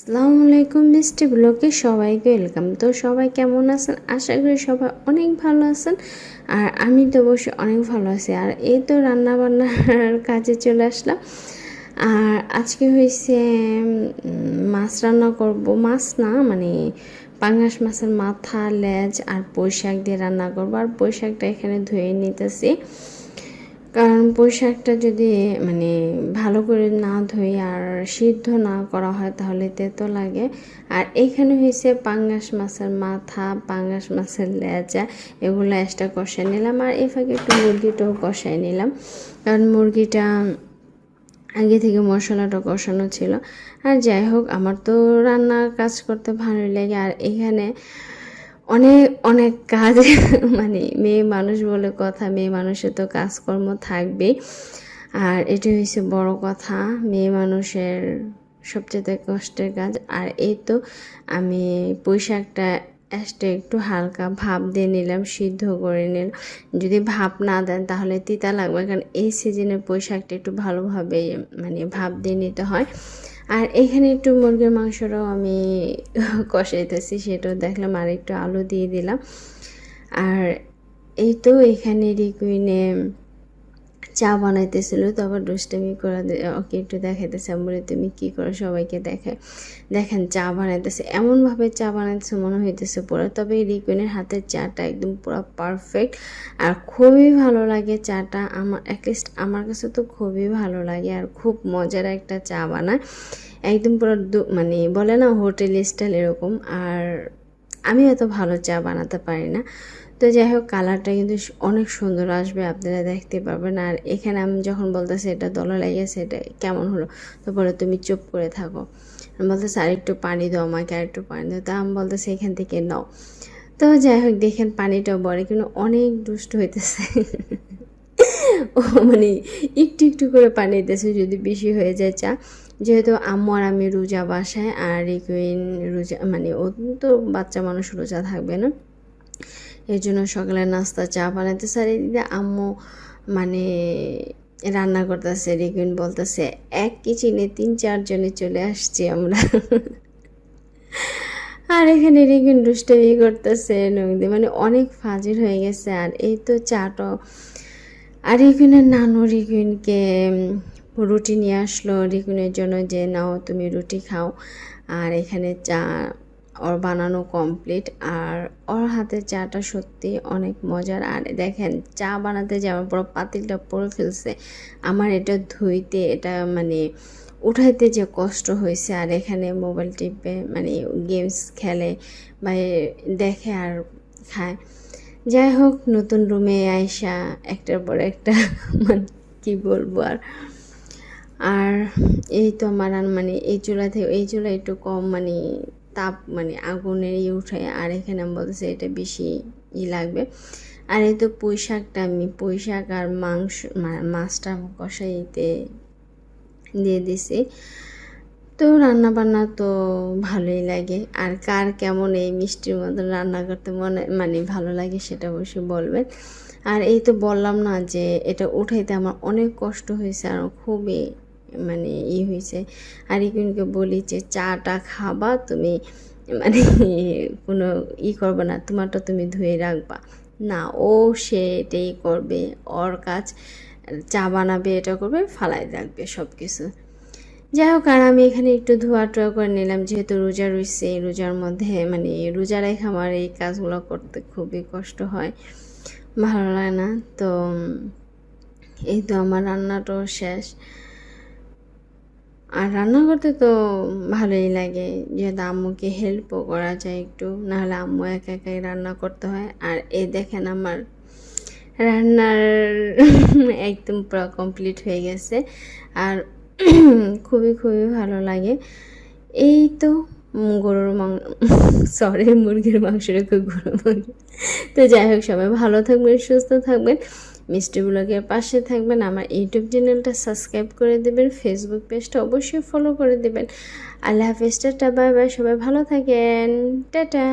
আসসালামু আলাইকুম, মিষ্টি ব্লগে সবাইকে ওয়েলকাম। তো সবাই কেমন আছেন? আশা করি সবাই অনেক ভালো আছেন। আর আমি তো অবশ্যই অনেক ভালো আছি। আর এই তো রান্না বান্নার কাজে চলে আসলাম। আর আজকে হয়েছে মাছ রান্না করব। মাছ না মানে পাঙ্গাস মাছের মাথা, লেজ আর পুঁই শাক দিয়ে রান্না করব। আর পুঁই শাকটা এখানে ধুয়ে নিতেছি। কারণ পুঁই শাকটা যদি মানে ভালো করে না ধুয়ে আর সিদ্ধ না করা হয় তাহলে তেতো লাগে। আর এখানে হয়েছে পাঙ্গাস মাছের মাথা, পাঙ্গাস মাছের লেজা, এগুলো এক্সট্রা কষাই নিলাম। আর এ ফাঁকে একটু মুরগিটাও কষাই নিলাম। কারণ মুরগিটা আগে থেকে মশলাটা কষানো ছিল। আর যাই হোক, আমার তো রান্নার কাজ করতে ভালোই লাগে। আর এখানে অনেক অনেক কাজ মানে মেয়ে মানুষ বলে কথা, মেয়ে মানুষের তো কাজকর্ম থাকবেই। আর এটি হচ্ছে বড় কথা, মেয়ে মানুষের সবচেয়ে কষ্টের কাজ। আর এই তো আমি পোশাকটা এসটা একটু হালকা ভাপ দিয়ে নিলাম, সিদ্ধ করে নিলাম। যদি ভাপ না দেন তাহলে তিতা লাগবে, কারণ এই সিজনে পোশাকটা একটু ভালোভাবে মানে ভাপ দিয়ে নিতে হয়। আর এখানে একটু মুরগির মাংসটাও আমি কষাইতেছি, সেটাও দেখলাম, আর একটু আলু দিয়ে দিলাম। আর এই তো এখানে রিকুইনে চা বানাইতেছিল, তো আবার দুষ্টামি করে ওকে একটু দেখাইতেছে আমি বলি তুমি কী করো? সবাইকে দেখে, দেখেন, চা বানাইতেছে। এমনভাবে চা বানাইতেছে, মনে হইতেছে পুরো। তবে রিকুইনের হাতের চাটা একদম পুরো পারফেক্ট আর খুবই ভালো লাগে চাটা। আমার অ্যাটলিস্ট আমার কাছে তো খুবই ভালো লাগে আর খুব মজার একটা চা বানায়। একদম পুরো মানে বলে না, হোটেল স্টাইল এরকম। আর আমি এত ভালো চা বানাতে পারি না। তো যাই হোক কালারটা কিন্তু অনেক সুন্দর আসবে, আপনারা দেখতে পাবেন আর এখানে আমি যখন বলতেছি এটা দলা লেগেছে এটা কেমন হলো? তারপরে তুমি চুপ করে থাকো। আমি বলতেছি, আর একটু পানি দাও আমাকে, আর একটু পানি দাও। তা আমি বলতেছি, এখান থেকে নাও। তো যাই হোক দেখেন পানিটাও বড়, কিন্তু অনেক দুষ্ট হইতেছে। মানে একটু একটু করে পানি দিতেছে যদি বেশি হয়ে যায় চা। যেহেতু আম্মু আর আমি রোজা বাসায় আর রিকুইন রোজা মানে ও তো বাচ্চা মানুষ রোজা থাকবে না। এর জন্য সকালে নাস্তা, চা বানাইতেছে আর এদিকে আম্মু মানে রান্না করতেছে রিকুইন বলতেছে, এক কিচেনে তিন চারজনে চলে আসছি আমরা। আর এখানে রিকুইন দুষ্টামি করতেছে নদী মানে অনেক ফাজিল হয়ে গেছে। আর এই তো চাটা আর রিকুইনের নানু রিকুইনকে রুটি নিয়ে আসলো। রিকুইনের জন্য যে, নাও, তুমি রুটি খাও। আর এখানে চা ওর বানানো কমপ্লিট আর ওর হাতে চাটা সত্যি অনেক মজার। আর দেখেন, চা বানাতে যে আমার পুরো পাতিলটা পড়ে ফেলছে, আমার এটা ধুইতে, এটা মানে উঠাইতে যে কষ্ট হয়েছে। আর এখানে মোবাইল টিপে মানে গেমস খেলে বা দেখে আর খায়। যাই হোক, নতুন রুমে আয়সা একটার পর একটা মানে কি বলব আর। আর এই তো আমার মানে এই চুলা থেকে, এই চুলা একটু কম মানে তাপ মানে আগুনের ই উঠে আর এখানে আমি বলতেছি এটা বেশি ই লাগবে। আর এই তো পুঁই শাকটা আমি পুঁই শাক আর মাংস মাছটা কষাইতে দিয়ে দিছি। তো রান্না বান্না তো ভালোই লাগে। আর কার কেমন এই মিষ্টির মতন রান্না করতে মনে মানে ভালো লাগে সেটা অবশ্যই বলবেন। আর এই তো বললাম না যে এটা উঠাইতে আমার অনেক কষ্ট হয়েছে আর খুবই মানে ই হয়েছে। আর ইকুনকে বলি যে, চাটা খাবা, তুমি মানে কোনো ই করবে না, তোমারটা তুমি ধুয়ে রাখবা। না, ও সে এটাই করবে, ওর কাজ চা বানাবে, এটা করবে ফালাই রাখবে সব কিছু যাই হোক আর আমি এখানে একটু ধোয়া টোয়া করে নিলাম, যেহেতু রোজা রয়েছে এই রোজার মধ্যে মানে রোজা রেখে আমার এই কাজগুলো করতে খুবই কষ্ট হয়, ভালো লাগে না, তো, এই তো আমার রান্নাটাও শেষ। আর রান্না করতে তো ভালোই লাগে, যেহেতু আম্মুকে হেল্পও করা যায় একটু, নাহলে আম্মু একা একাই রান্না করতে হয়। আর এই দেখেন আমার রান্নার একদম পুরো কমপ্লিট হয়ে গেছে। আর খুবই খুবই ভালো লাগে। এই তো গরুর মাংস সরি মুরগির মাংস রেখে গরুর মাংস। তো যাই হোক, সবাই ভালো থাকবেন, সুস্থ থাকবেন। মিষ্টি ব্লগের পাশে থাকবেন। আমার ইউটিউব চ্যানেলটা সাবস্ক্রাইব করে দেবেন। ফেসবুক পেজটা অবশ্যই ফলো করে দেবেন। আল্লাহ হাফেজ, টাটা, বাই বাই। সবাই ভালো থাকেন। টাটা।